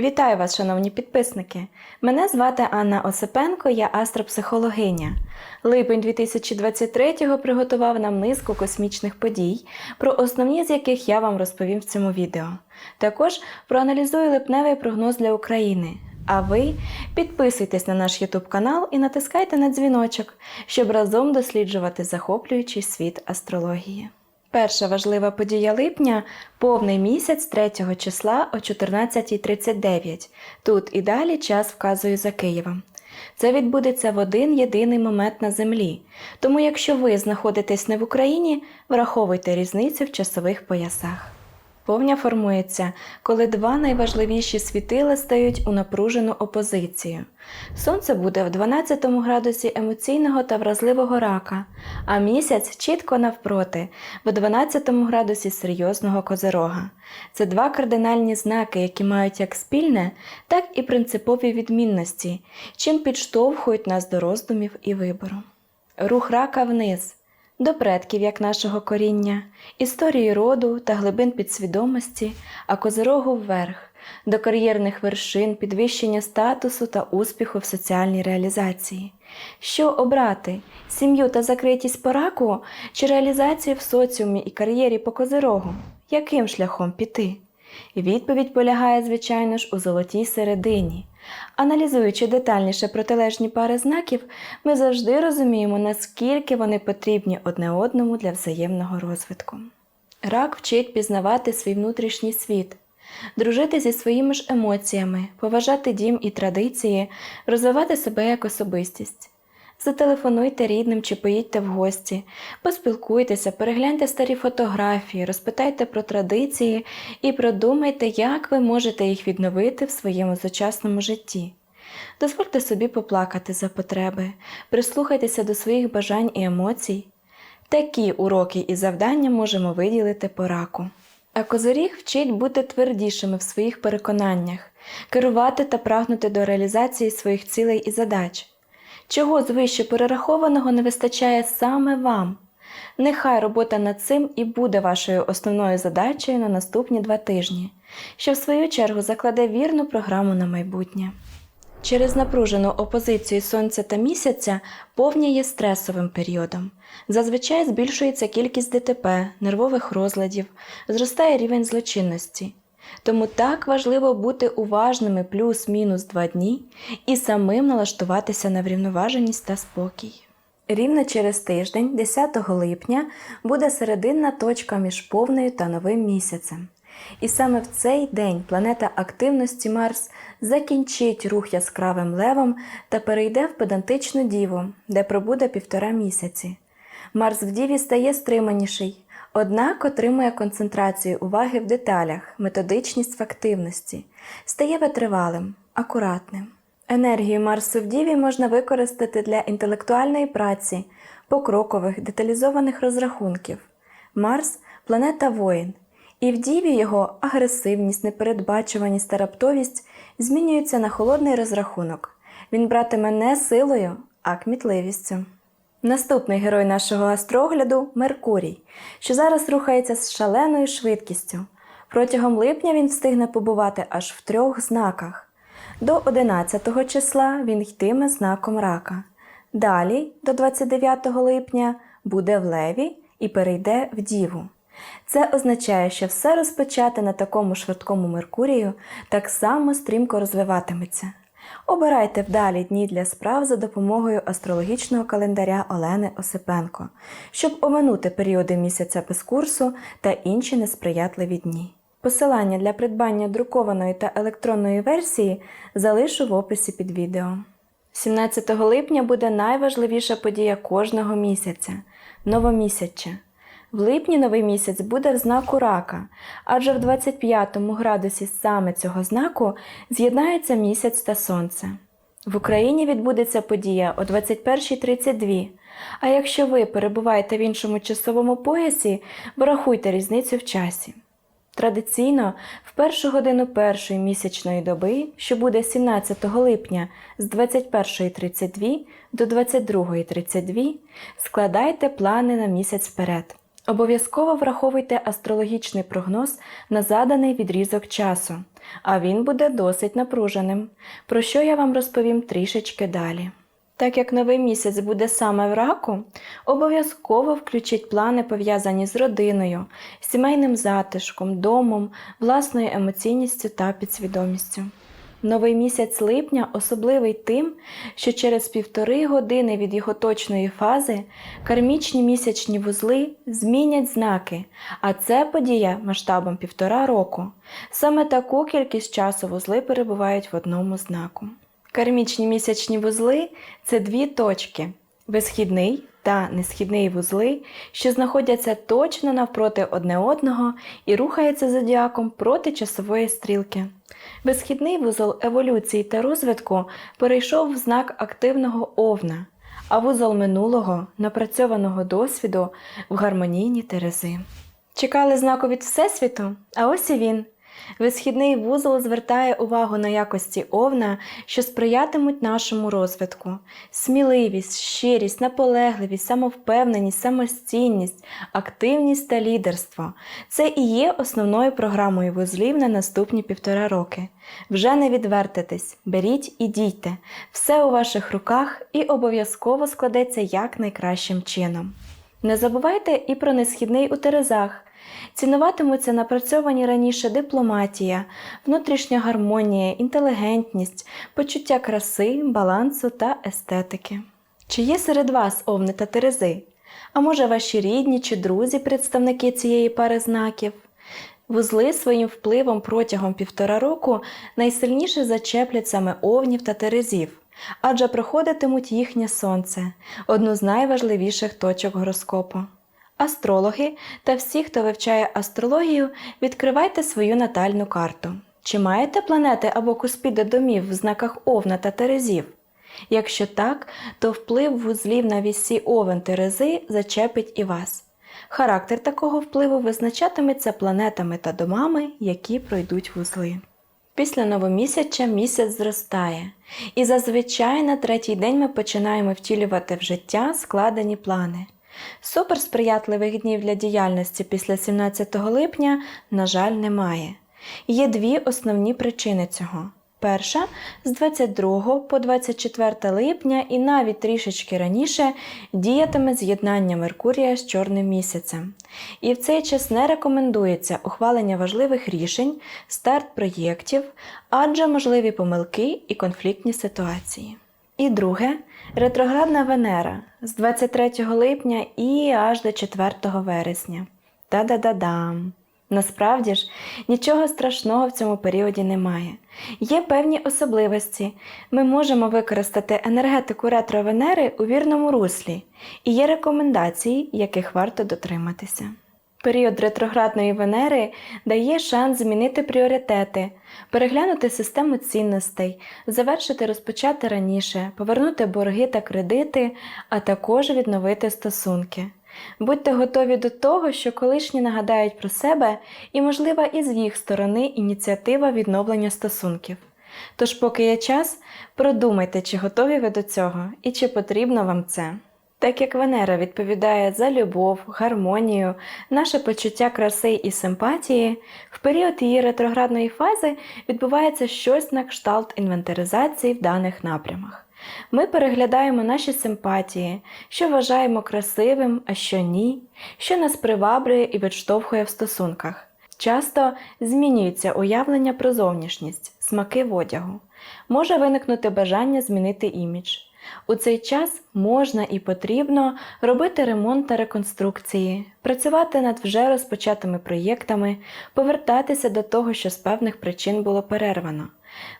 Вітаю вас, шановні підписники! Мене звати Анна Осипенко, я астропсихологиня. Липень 2023-го приготував нам низку космічних подій, про основні з яких я вам розповім в цьому відео. Також проаналізую липневий прогноз для України. А ви підписуйтесь на наш YouTube канал і натискайте на дзвіночок, щоб разом досліджувати захоплюючий світ астрології. Перша важлива подія липня повний місяць 3 числа о 14.39. Тут і далі час вказую за Києвом. Це відбудеться в один єдиний момент на землі. Тому, якщо ви знаходитесь не в Україні, враховуйте різницю в часових поясах. Повня формується, коли два найважливіші світила стають у напружену опозицію. Сонце буде в 12 градусі емоційного та вразливого рака, а місяць чітко навпроти, в 12 градусі серйозного козирога. Це два кардинальні знаки, які мають як спільне, так і принципові відмінності, чим підштовхують нас до роздумів і вибору. Рух рака вниз до предків як нашого коріння, історії роду та глибин підсвідомості, а козирогу вверх, до кар'єрних вершин, підвищення статусу та успіху в соціальній реалізації. Що обрати сім'ю та закритість по раку чи реалізацію в соціумі і кар'єрі по козирогу? Яким шляхом піти? Відповідь полягає, звичайно ж, у золотій середині. Аналізуючи детальніше протилежні пари знаків, ми завжди розуміємо, наскільки вони потрібні одне одному для взаємного розвитку. Рак вчить пізнавати свій внутрішній світ, дружити зі своїми ж емоціями, поважати дім і традиції, розвивати себе як особистість. Зателефонуйте рідним чи поїдьте в гості, поспілкуйтеся, перегляньте старі фотографії, розпитайте про традиції і продумайте, як ви можете їх відновити в своєму сучасному житті. Дозвольте собі поплакати за потреби, прислухайтеся до своїх бажань і емоцій. Такі уроки і завдання можемо виділити по раку. А козиріг вчить бути твердішими в своїх переконаннях, керувати та прагнути до реалізації своїх цілей і задач. Чого з вище перерахованого не вистачає саме вам? Нехай робота над цим і буде вашою основною задачею на наступні два тижні, що в свою чергу закладе вірну програму на майбутнє. Через напружену опозицію Сонця та місяця повня є стресовим періодом. Зазвичай збільшується кількість ДТП, нервових розладів, зростає рівень злочинності. Тому так важливо бути уважними плюс-мінус два дні і самим налаштуватися на врівноваженість та спокій. Рівно через тиждень, 10 липня, буде серединна точка між повною та новим місяцем. І саме в цей день планета активності Марс закінчить рух яскравим левом та перейде в педантичну діву, де пробуде півтора місяці. Марс в діві стає стриманіший, однак отримує концентрацію уваги в деталях, методичність в активності, стає витривалим, акуратним. Енергію Марсу в Діві можна використати для інтелектуальної праці, покрокових, деталізованих розрахунків. Марс планета воїн, і в Діві його агресивність, непередбачуваність та раптовість змінюються на холодний розрахунок. Він братиме не силою, а кмітливістю. Наступний герой нашого астрогляду Меркурій, що зараз рухається з шаленою швидкістю. Протягом липня він встигне побувати аж в трьох знаках. До 11 числа він йтиме знаком рака. Далі, до 29 липня, буде в леві і перейде в діву. Це означає, що все розпочати на такому швидкому Меркурію так само стрімко розвиватиметься. Обирайте вдалі дні для справ за допомогою астрологічного календаря Олени Осипенко, щоб оминути періоди місяця без курсу та інші несприятливі дні. Посилання для придбання друкованої та електронної версії залишу в описі під відео. 17 липня буде найважливіша подія кожного місяця новомісяча. В липні новий місяць буде в знаку рака, адже в 25 градусі саме цього знаку з'єднаються місяць та сонце. В Україні відбудеться подія о 21.32, а якщо ви перебуваєте в іншому часовому поясі, врахуйте різницю в часі. Традиційно в першу годину першої місячної доби, що буде 17 липня з 21.32 до 22.32, складайте плани на місяць вперед. Обов'язково враховуйте астрологічний прогноз на заданий відрізок часу, а він буде досить напруженим, про що я вам розповім трішечки далі. Так як новий місяць буде саме в раку, обов'язково включіть плани, пов'язані з родиною, сімейним затишком, домом, власною емоційністю та підсвідомістю. Новий місяць липня особливий тим, що через півтори години від його точної фази кармічні місячні вузли змінять знаки, а це подія масштабом півтора року. Саме таку кількість часу вузли перебувають в одному знаку. Кармічні місячні вузли це дві точки висхідний та несхідний вузли, що знаходяться точно навпроти одне одного і рухаються зодіаком проти часової стрілки. Висхідний вузол еволюції та розвитку перейшов в знак активного овна, а вузол минулого, напрацьованого досвіду в гармонійні терези. Чекали знаку від Всесвіту, а ось і він. Висхідний вузол звертає увагу на якості овна, що сприятимуть нашому розвитку: сміливість, щирість, наполегливість, самовпевненість, самостійність, активність та лідерство. Це і є основною програмою вузлів на наступні півтора роки. Вже не відвертитесь, беріть і дійте. Все у ваших руках і обов'язково складеться якнайкращим чином. Не забувайте і про несхідний у Терезах. Цінуватимуться напрацьовані раніше дипломатія, внутрішня гармонія, інтелігентність, почуття краси, балансу та естетики. Чи є серед вас овни та терези? А може ваші рідні чи друзі представники цієї пари знаків? Вузли своїм впливом протягом півтора року найсильніше зачеплять саме овнів та терезів, адже проходитимуть їхнє сонце, одну з найважливіших точок гороскопу. Астрологи та всі, хто вивчає астрологію, відкривайте свою натальну карту. Чи маєте планети або куспіди домів в знаках Овна та Терезів? Якщо так, то вплив вузлів на вісі Овен Терези зачепить і вас. Характер такого впливу визначатиметься планетами та домами, які пройдуть вузли. Після новомісяча місяць зростає, і зазвичай на третій день ми починаємо втілювати в життя складені плани. Суперсприятливих днів для діяльності після 17 липня, на жаль, немає. Є дві основні причини цього. Перша з 22 по 24 липня і навіть трішечки раніше діятиме з'єднання Меркурія з чорним місяцем. І в цей час не рекомендується ухвалення важливих рішень, старт проєктів, адже можливі помилки і конфліктні ситуації. І друге ретроградна Венера з 23 липня і аж до 4 вересня. Та-да-да-дам! Насправді ж, нічого страшного в цьому періоді немає. Є певні особливості. Ми можемо використати енергетику ретро-Венери у вірному руслі, і є рекомендації, яких варто дотриматися. Період ретроградної Венери дає шанс змінити пріоритети, переглянути систему цінностей, завершити розпочати раніше, повернути борги та кредити, а також відновити стосунки. Будьте готові до того, що колишні нагадають про себе і, можливо, і з їх сторони ініціатива відновлення стосунків. Тож, поки є час, продумайте, чи готові ви до цього і чи потрібно вам це. Так як Венера відповідає за любов, гармонію, наше почуття краси і симпатії, в період її ретроградної фази відбувається щось на кшталт інвентаризації в даних напрямах. Ми переглядаємо наші симпатії, що вважаємо красивим, а що ні, що нас приваблює і відштовхує в стосунках. Часто змінюється уявлення про зовнішність, смаки в одягу. Може виникнути бажання змінити імідж. У цей час можна і потрібно робити ремонт та реконструкції, працювати над вже розпочатими проєктами, повертатися до того, що з певних причин було перервано,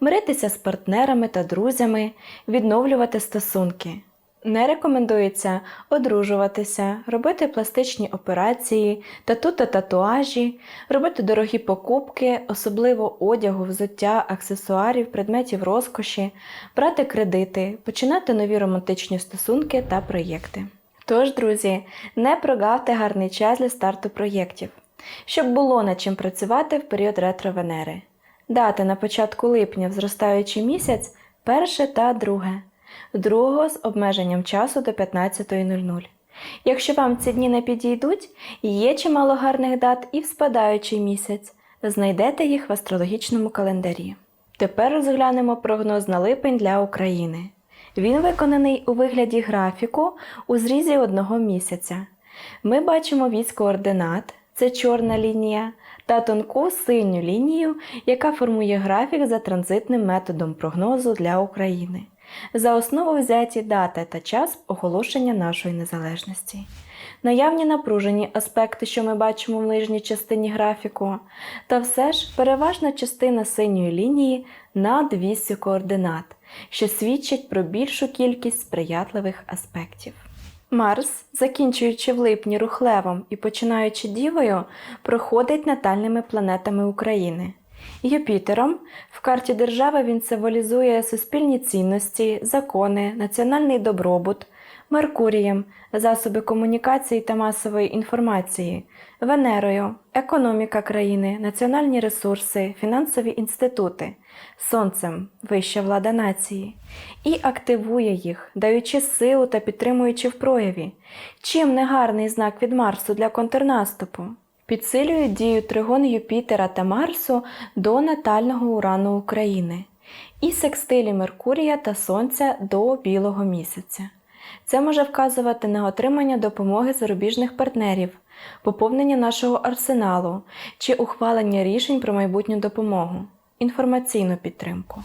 миритися з партнерами та друзями, відновлювати стосунки. Не рекомендується одружуватися, робити пластичні операції, тату та татуажі, робити дорогі покупки, особливо одягу, взуття, аксесуарів, предметів розкоші, брати кредити, починати нові романтичні стосунки та проєкти. Тож, друзі, не прогавте гарний час для старту проєктів, щоб було над чим працювати в період ретро-Венери. Дати на початку липня зростаючий місяць перше та друге другого з обмеженням часу до 15.00. Якщо вам ці дні не підійдуть, є чимало гарних дат і в спадаючий місяць Знайдете їх в астрологічному календарі. Тепер розглянемо прогноз на липень для України. Він виконаний у вигляді графіку у зрізі одного місяця. Ми бачимо вісь координат, це чорна лінія, та тонку синю лінію, яка формує графік за транзитним методом прогнозу для України. За основу взяті дата та час оголошення нашої незалежності. Наявні напружені аспекти, що ми бачимо в нижній частині графіку, та все ж переважна частина синьої лінії над віссю координат, що свідчить про більшу кількість сприятливих аспектів. Марс, закінчуючи в липні рухлевом і починаючи дівою, проходить натальними планетами України. Юпітером в карті держави він символізує суспільні цінності, закони, національний добробут, Меркурієм засоби комунікації та масової інформації, Венерою економіка країни, національні ресурси, фінансові інститути, Сонцем вища влада нації, і активує їх, даючи силу та підтримуючи в прояві. Чим не гарний знак від Марсу для контрнаступу? Підсилюють дію тригон Юпітера та Марсу до натального урану України і секстилі Меркурія та Сонця до білого місяця. Це може вказувати на отримання допомоги зарубіжних партнерів, поповнення нашого арсеналу чи ухвалення рішень про майбутню допомогу, інформаційну підтримку.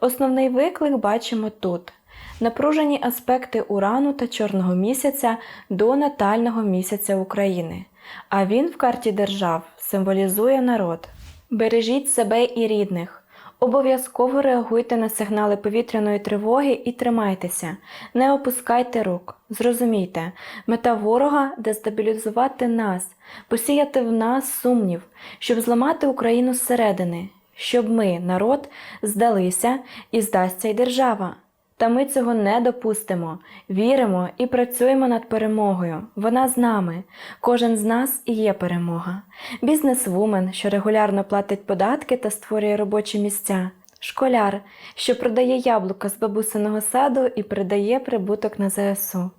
Основний виклик бачимо тут: напружені аспекти урану та чорного місяця до натального місяця України, а він в карті держав символізує народ. Бережіть себе і рідних. Обов'язково реагуйте на сигнали повітряної тривоги і тримайтеся, не опускайте рук. Зрозумійте, мета ворога дестабілізувати нас, посіяти в нас сумнів, щоб зламати Україну зсередини, щоб ми, народ, здалися і здасться й держава. Та ми цього не допустимо, віримо і працюємо над перемогою. Вона з нами. Кожен з нас і є перемога. Бізнесвумен, що регулярно платить податки та створює робочі місця. Школяр, що продає яблука з бабусиного саду і передає прибуток на ЗСУ.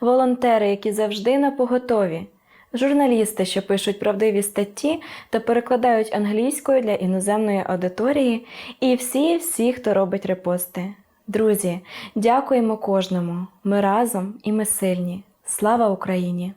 Волонтери, які завжди на поготові. Журналісти, що пишуть правдиві статті та перекладають англійською для іноземної аудиторії, і всі-всі, хто робить репости. Друзі, дякуємо кожному. Ми разом і ми сильні. Слава Україні!